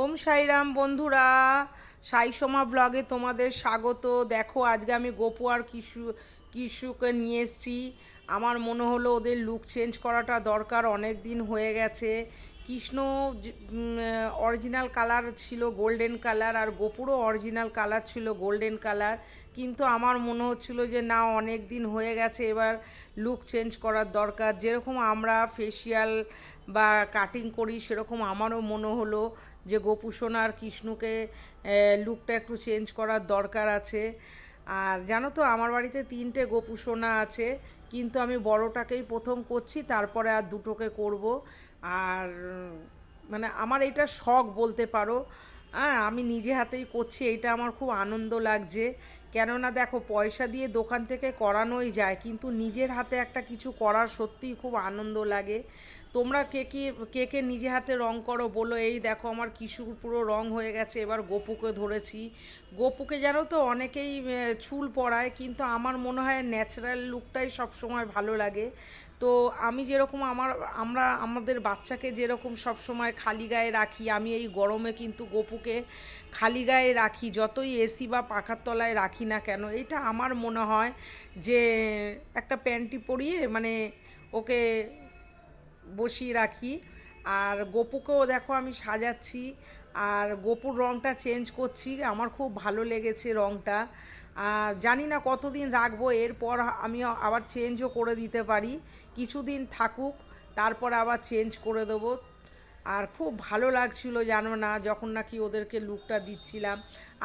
ওম সাইরাম বন্ধুরা। সাইসোমা ব্লগে তোমাদের স্বাগত। দেখো, আজকে আমি গোপু আর কিশু, কিশুকে নিয়ে এসেছি। আমার মনে হলো ওদের লুক চেঞ্জ করাটা দরকার অনেক দিন হয়ে গেছে। কৃষ্ণ অরিজিনাল কালার ছিল গোল্ডেন কালার আর গোপুরও অরিজিনাল কালার ছিল গোল্ডেন কালার কিন্তু আমার মনে হচ্ছিল যে না অনেক দিন হয়ে গেছে, এবার লুক চেঞ্জ করার দরকার। যেরকম আমরা ফেসিয়াল বা কাটিং করি, সেরকম আমারও মনে হলো যে গোপু সোনার কৃষ্ণকে লুকটা একটু চেঞ্জ করার দরকার আছে। আর জানো তো, আমার বাড়িতে তিনটে গোপু সোনা আছে, কিন্তু আমি বড়টাকেই প্রথম করছি, তারপরে আর দুটোকে করব। আর মানে আমার এটা শখ বলতে পারো। হ্যাঁ আমি নিজে হাতেই করছি এটা আমার খুব আনন্দ লাগছে। কেননা দেখো, পয়সা দিয়ে দোকান থেকে করানোই যায়, কিন্তু নিজের হাতে একটা কিছু করার সত্যিই খুব আনন্দ লাগে। তোমরা কে কে কে কে নিজে হাতে রং করো বলো, এই দেখো আমার কিশোর পুরো রং হয়ে গেছে, এবার গোপুকে ধরেছি। গোপুকে জানো তো, অনেকেই চুল পড়ায় কিন্তু আমার মনে হয় ন্যাচারাল লুকটাই সবসময় ভালো লাগে। তো আমি যেরকম আমার, আমরা, আমাদের বাচ্চাকে যেরকম সব সময় খালি গায়ে রাখি, আমি এই গরমে কিন্তু গপুকে খালি গায়ে রাখি, যতই এসি বা পাখার তলায় রাখি না কেন এটা আমার মনে হয় যে একটা প্যান্টি পরিয়ে মানে ওকে বসিয়ে রাখি। আর গোপুকেও দেখো আমি সাজাচ্ছি, আর গোপুর রঙটা চেঞ্জ করছি, আমার খুব ভালো লেগেছে রঙটা আর জানি না কতদিন রাখব, এরপর আমি আবার চেঞ্জও করে দিতে পারি, কিছুদিন থাকুক, তারপর আবার চেঞ্জ করে দেবো। আর খুব ভালো লাগছিল, জানো না, যখন নাকি ওদেরকে লুকটা দিচ্ছিলাম।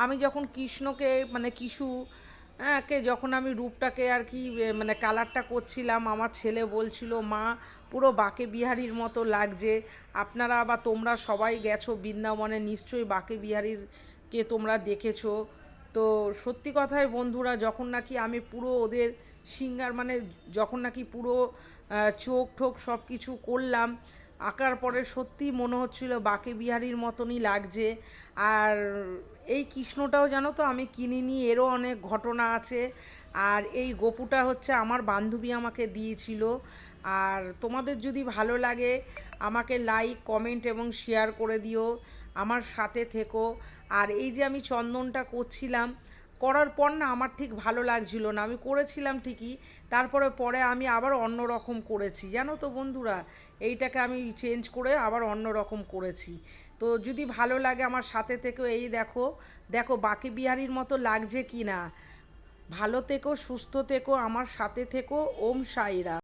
আমি যখন কৃষ্ণকে মানে কিশু হ্যাঁ কে যখন আমি রূপটাকে আর কি মানে কালারটা করছিলাম, আমার ছেলে বলছিল, মা, পুরো বাকে বিহারির মতো লাগছে। আপনারা বা তোমরা সবাই গেছো বৃন্দাবনে, নিশ্চয়ই বাকে বিহারিরকে তোমরা দেখেছ। তো সত্যি কথাই বন্ধুরা, যখন নাকি আমি পুরো ওদের সিঙ্গার মানে যখন নাকি পুরো চোখ ঠোক সব কিছু করলাম আঁকার পরে সত্যি মনে হচ্ছিল বাকে বিহারির মতনই লাগছে। আর এই কৃষ্ণটাও জানো তো আমি কিনিনি, এরও অনেক ঘটনা আছে। আর এই গোপুটা হচ্ছে আমার বান্ধবী আমাকে দিয়েছিল। আর তোমাদের যদি ভালো লাগে, আমাকে লাইক কমেন্ট এবং শেয়ার করে দিও। আমার সাথে থেকো। আর এই যে আমি চন্দনটা করছিলাম করার পর না আমার ঠিক ভালো লাগছিল না। আমি করেছিলাম ঠিকই, তারপরে পরে আমি আবার অন্য রকম করেছি। জানো তো বন্ধুরা, এইটাকে আমি চেঞ্জ করে আবার অন্য রকম করেছি। তো যদি ভালো লাগে আমার সাথে থেকেও এই দেখো দেখো বাকি বিহারির মতো লাগছে কি না ভালো থেকো, সুস্থ থেকো, আমার সাথে থেকো। ওম সাইরা